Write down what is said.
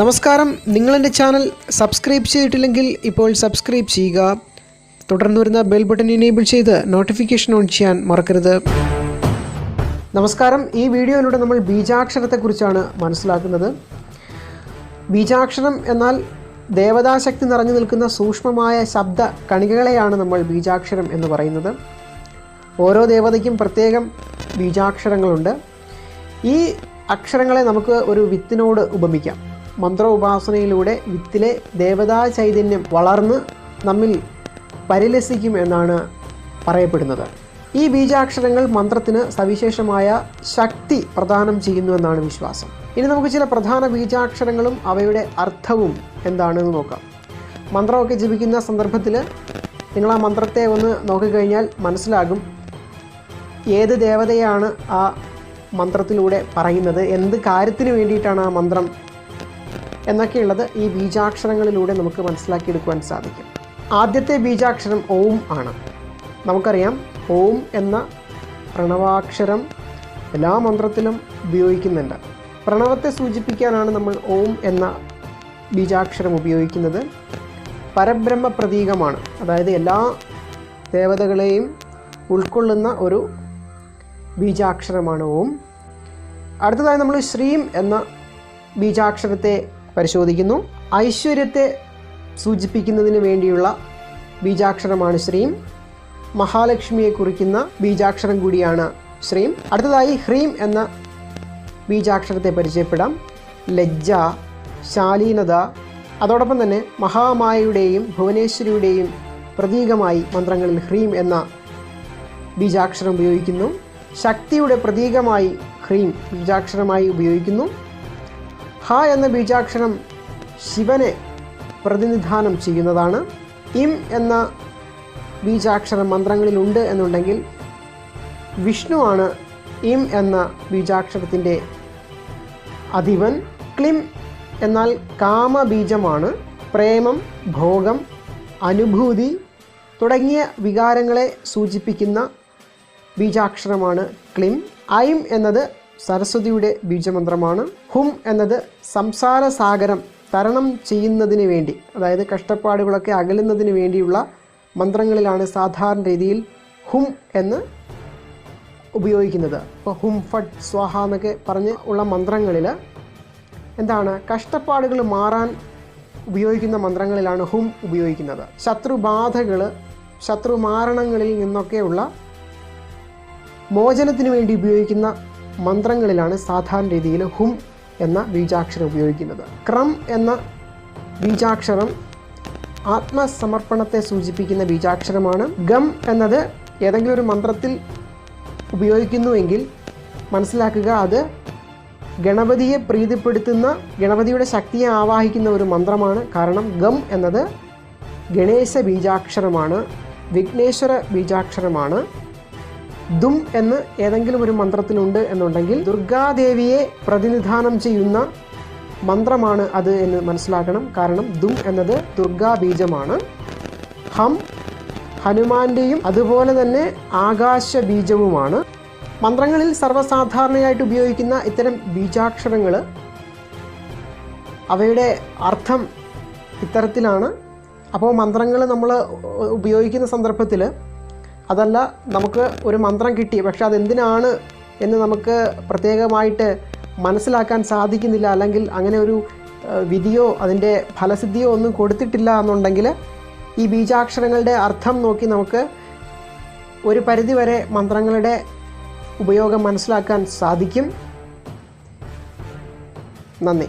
നമസ്കാരം. നിങ്ങളെന്റെ channel subscribe ചെയ്തിട്ടില്ലെങ്കിൽ ഇപ്പോൾ സബ്സ്ക്രൈബ് ചെയ്യുക. തുടർന്ന് വരുന്ന ബെൽ ബട്ടൺ എനേബിൾ ചെയ്ത് നോട്ടിഫിക്കേഷൻ ഓൺ ചെയ്യാൻ മറക്കരുത്. നമസ്കാരം. ഈ വീഡിയോയിലൂടെ നമ്മൾ ബീജാക്ഷരത്തെക്കുറിച്ചാണ് മനസ്സിലാക്കുന്നത്. ബീജാക്ഷരം എന്നാൽ ദേവതാശക്തി നിറഞ്ഞു നിൽക്കുന്ന സൂക്ഷ്മമായ ശബ്ദ കണികകളെയാണ് നമ്മൾ ബീജാക്ഷരം എന്ന് പറയുന്നത്. ഓരോ ദേവതയ്ക്കും പ്രത്യേകം ബീജാക്ഷരങ്ങളുണ്ട്. ഈ അക്ഷരങ്ങളെ നമുക്ക് ഒരു വിത്തിനോട് ഉപമിക്കാം. മന്ത്ര ഉപാസനയിലൂടെ വിത്തിലെ ദേവതാ ചൈതന്യം വളർന്ന് നമ്മിൽ പരിലസിക്കും എന്നാണ് പറയപ്പെടുന്നത്. ഈ ബീജാക്ഷരങ്ങൾ മന്ത്രത്തിന് സവിശേഷമായ ശക്തി പ്രദാനം ചെയ്യുന്നുവെന്നാണ് വിശ്വാസം. ഇനി നമുക്ക് ചില പ്രധാന ബീജാക്ഷരങ്ങളും അവയുടെ അർത്ഥവും എന്താണെന്ന് നോക്കാം. മന്ത്രമൊക്കെ ജപിക്കുന്ന സന്ദർഭത്തിൽ നിങ്ങൾ ആ മന്ത്രത്തെ ഒന്ന് നോക്കിക്കഴിഞ്ഞാൽ മനസ്സിലാകും ഏത് ദേവതയാണ് ആ മന്ത്രത്തിലൂടെ പറയുന്നത് എന്ത് കാര്യത്തിന് വേണ്ടിയിട്ടാണ് ആ മന്ത്രം എന്നൊക്കെയുള്ളത് ഈ ബീജാക്ഷരങ്ങളിലൂടെ നമുക്ക് മനസ്സിലാക്കിയെടുക്കുവാൻ സാധിക്കും. ആദ്യത്തെ ബീജാക്ഷരം ഓം ആണ്. നമുക്കറിയാം ഓം എന്ന പ്രണവാക്ഷരം എല്ലാ മന്ത്രത്തിലും ഉപയോഗിക്കുന്നുണ്ട്. പ്രണവത്തെ സൂചിപ്പിക്കാനാണ് നമ്മൾ ഓം എന്ന ബീജാക്ഷരം ഉപയോഗിക്കുന്നത്. പരബ്രഹ്മ പ്രതീകമാണ്. അതായത് എല്ലാ ദേവതകളെയും ഉൾക്കൊള്ളുന്ന ഒരു ബീജാക്ഷരമാണ് ഓം. അടുത്തതായി നമ്മൾ ശ്രീം എന്ന ബീജാക്ഷരത്തെ പരിശോധിക്കുന്നു. ഐശ്വര്യത്തെ സൂചിപ്പിക്കുന്നതിന് വേണ്ടിയുള്ള ബീജാക്ഷരമാണ് ശ്രീം. മഹാലക്ഷ്മിയെ കുറിക്കുന്ന ബീജാക്ഷരം കൂടിയാണ് ശ്രീം. അടുത്തതായി ഹ്രീം എന്ന ബീജാക്ഷരത്തെ പരിചയപ്പെടാം. ലജ്ജ ശാലീനത അതോടൊപ്പം തന്നെ മഹാമായയുടെയും ഭുവനേശ്വരിയുടെയും പ്രതീകമായി മന്ത്രങ്ങളിൽ ഹ്രീം എന്ന ബീജാക്ഷരം ഉപയോഗിക്കുന്നു. ശക്തിയുടെ പ്രതീകമായി ഹ്രീം ബീജാക്ഷരമായി ഉപയോഗിക്കുന്നു. ഹ എന്ന ബീജാക്ഷരം ശിവനെ പ്രതിനിധാനം ചെയ്യുന്നതാണ്. ഇം എന്ന ബീജാക്ഷരം മന്ത്രങ്ങളിലുണ്ട് എന്നുണ്ടെങ്കിൽ വിഷ്ണുവാണ് ഇം എന്ന ബീജാക്ഷരത്തിന്റെ അധിപൻ. ക്ലിം എന്നാൽ കാമബീജമാണ്. പ്രേമം ഭോഗം അനുഭൂതി തുടങ്ങിയ വികാരങ്ങളെ സൂചിപ്പിക്കുന്ന ബീജാക്ഷരമാണ് ക്ലിം. ഐം എന്നത് സരസ്വതിയുടെ ബീജമന്ത്രമാണ്. ഹും എന്നത് സംസാര സാഗരം തരണം ചെയ്യുന്നതിന് വേണ്ടി അതായത് കഷ്ടപ്പാടുകളൊക്കെ അകലുന്നതിന് വേണ്ടിയുള്ള മന്ത്രങ്ങളിലാണ് സാധാരണ രീതിയിൽ ഹും എന്ന് ഉപയോഗിക്കുന്നത്. ഇപ്പോൾ ഹും ഫട്ട് സ്വാഹ എന്നൊക്കെ പറഞ്ഞ് ഉള്ള മന്ത്രങ്ങളിൽ എന്താണ് കഷ്ടപ്പാടുകൾ മാറാൻ ഉപയോഗിക്കുന്ന മന്ത്രങ്ങളിലാണ് ഹും ഉപയോഗിക്കുന്നത്. ശത്രുബാധകൾ ശത്രുമാരണങ്ങളിൽ നിന്നൊക്കെയുള്ള മോചനത്തിന് വേണ്ടി ഉപയോഗിക്കുന്ന മന്ത്രങ്ങളിലാണ് സാധാരണ രീതിയിൽ ഹും എന്ന ബീജാക്ഷരം ഉപയോഗിക്കുന്നത്. ക്രം എന്ന ബീജാക്ഷരം ആത്മസമർപ്പണത്തെ സൂചിപ്പിക്കുന്ന ബീജാക്ഷരമാണ്. ഗം എന്നത് ഏതെങ്കിലും ഒരു മന്ത്രത്തിൽ ഉപയോഗിക്കുന്നുവെങ്കിൽ മനസ്സിലാക്കുക അത് ഗണപതിയെ പ്രീതിപ്പെടുത്തുന്ന ഗണപതിയുടെ ശക്തിയെ ആവാഹിക്കുന്ന ഒരു മന്ത്രമാണ്. കാരണം ഗം എന്നത് ഗണേശ ബീജാക്ഷരമാണ് വിഘ്നേശ്വര ബീജാക്ഷരമാണ്. ദും എന്ന് ഏതെങ്കിലും ഒരു മന്ത്രത്തിലുണ്ട് എന്നുണ്ടെങ്കിൽ ദുർഗാദേവിയെ പ്രതിനിധാനം ചെയ്യുന്ന മന്ത്രമാണ് അത് എന്ന് മനസ്സിലാക്കണം. കാരണം ദും എന്നത് ദുർഗാ ബീജമാണ് ഹം ഹനുമാന്റെയും അതുപോലെ തന്നെ ആകാശ ബീജവുമാണ് മന്ത്രങ്ങളിൽ സർവസാധാരണയായിട്ട് ഉപയോഗിക്കുന്ന ഇത്തരം ബീജാക്ഷരങ്ങൾ അവയുടെ അർത്ഥം ഇത്തരത്തിലാണ്. അപ്പോൾ മന്ത്രങ്ങൾ നമ്മൾ ഉപയോഗിക്കുന്ന സന്ദർഭത്തിൽ അതല്ല നമുക്ക് ഒരു മന്ത്രം കിട്ടി. പക്ഷെ അതെന്തിനാണ് എന്ന് നമുക്ക് പ്രത്യേകമായിട്ട് മനസ്സിലാക്കാൻ സാധിക്കുന്നില്ല. അല്ലെങ്കിൽ അങ്ങനെ ഒരു വിധിയോ അതിന്റെ ഫലസിദ്ധിയോ ഒന്നും കൊടുത്തിട്ടില്ല എന്നുണ്ടെങ്കിൽ ഈ ബീജാക്ഷരങ്ങളുടെ അർത്ഥം നോക്കി നമുക്ക് ഒരു പരിധിവരെ മന്ത്രങ്ങളുടെ ഉപയോഗം മനസ്സിലാക്കാൻ സാധിക്കും. നന്ദി.